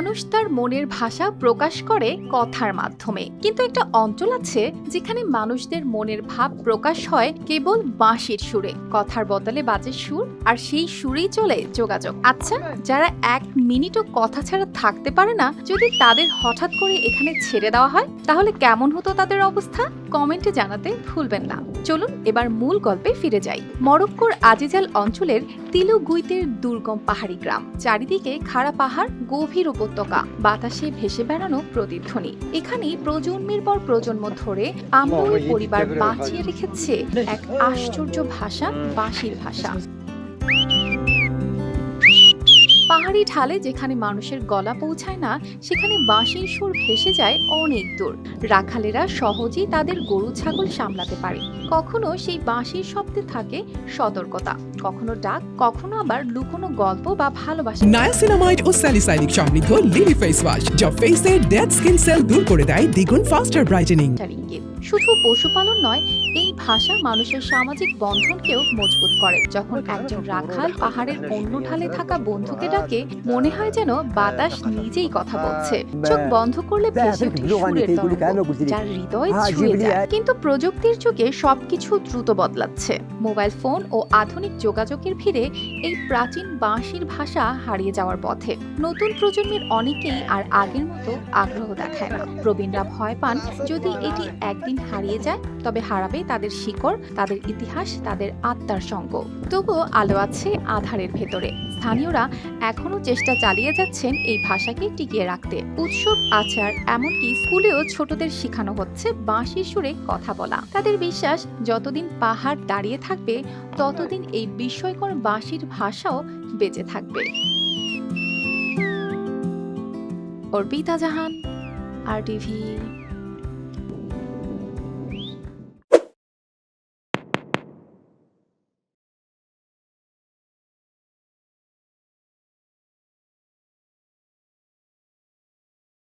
মানুষ তার মনের ভাষা প্রকাশ করে কথার মাধ্যমে। কিন্তু একটা অঞ্চল আছে যেখানে মানুষদের মনের ভাব প্রকাশ হয় কেবল বাঁশির সুরে। কথার বদলে বাজে সুর আর সেই সুরেই চলে যোগাযোগ। আচ্ছা যারা এক মিনিটও কথা ছাড়া থাকতে পারে না, যদি তাদের হঠাৎ করে এখানে ছেড়ে দেওয়া হয়, তাহলে কেমন হতো তাদের অবস্থা? কমেন্টে জানাতে ভুলবেন না। চলুন এবার মূল গল্পে ফিরে যাই। মরক্কোর আজিজাল অঞ্চলের তিলুগুইতের দুর্গম পাহাড়ি গ্রাম। চারিদিকে খাড়া পাহাড় গভীর উপত্যকা বাতাসে ভেসে বেড়ানো প্রতিধ্বনি। এখানে প্রজন্মের পর প্রজন্ম ধরে আমরা পরিবার বাঁচিয়ে রেখেছে এক আশ্চর্য ভাষা বাঁশির ভাষা। পাহাড়ি ঢালে যেখানে মানুষের গলা পৌঁছায় না সেখানে বাঁশির সুর ভেসে যায় অনেক দূর। রাখালেরা সহজেই তাদের গরু ছাগল সামলাতে পারে। কখনো সেই বাঁশির শব্দে থাকে সতর্কতা কখনো ডাক কখনো আবার লুকোনো গল্প বা ভালোবাসা। নায়াসিনামাইড ও স্যালিসাইলিক সমৃদ্ধ লিলি ফেস ওয়াশ যা ফেসের ডেড স্কিন সেল দূর করে দেয় দ্বিগুণ ফাস্টার ব্রাইটেনিং ইঙ্গিত শুধু পশুপালন নয় এই ভাষা মানুষের সামাজিক বন্ধনকেও মজবুত করে। যখন একজন রাখাল পাহাড়ের অন্য ঢালে থাকা বন্ধুকে ডাকে মনে হয় যেন বাতাস নিজেই কথা বলছে। চোখ বন্ধ করলে ভেসে ওঠে সুরের তরঙ্গ, যার হৃদয় ছুঁয়ে যায়। কিন্তু প্রযুক্তির যুগে সবকিছু দ্রুত বদলাচ্ছে। মোবাইল ফোন ও আধুনিক যোগাযোগের ভিড়ে এই প্রাচীন বাঁশির ভাষা হারিয়ে যাওয়ার পথে। নতুন প্রজন্মের অনেকেই আর আগের মতো আগ্রহ দেখায় না। প্রবীণরা ভয় পান যদি এটি একদিন হারিয়ে যায়, তবে হারাবে তাদের শিকড়, তাদের ইতিহাস, তাদের আত্মার সঙ্গ। তবুও আলো আছে আধারের ভেতরে। স্থানীয়রা এখনও চেষ্টা চালিয়ে যাচ্ছেন এই ভাষাকে টিকিয়ে রাখতে। উৎসব, আচার, এমনকি স্কুলেও ছোটদের শেখানো হচ্ছে বাঁশির সুরে কথা বলা। তাদের বিশ্বাস, যতদিন পাহাড় দাঁড়িয়ে থাকবে, ততদিন এই বিস্ময়কর বাঁশির ভাষাও বেঁচে থাকবে। Arpita Jahan, R TV.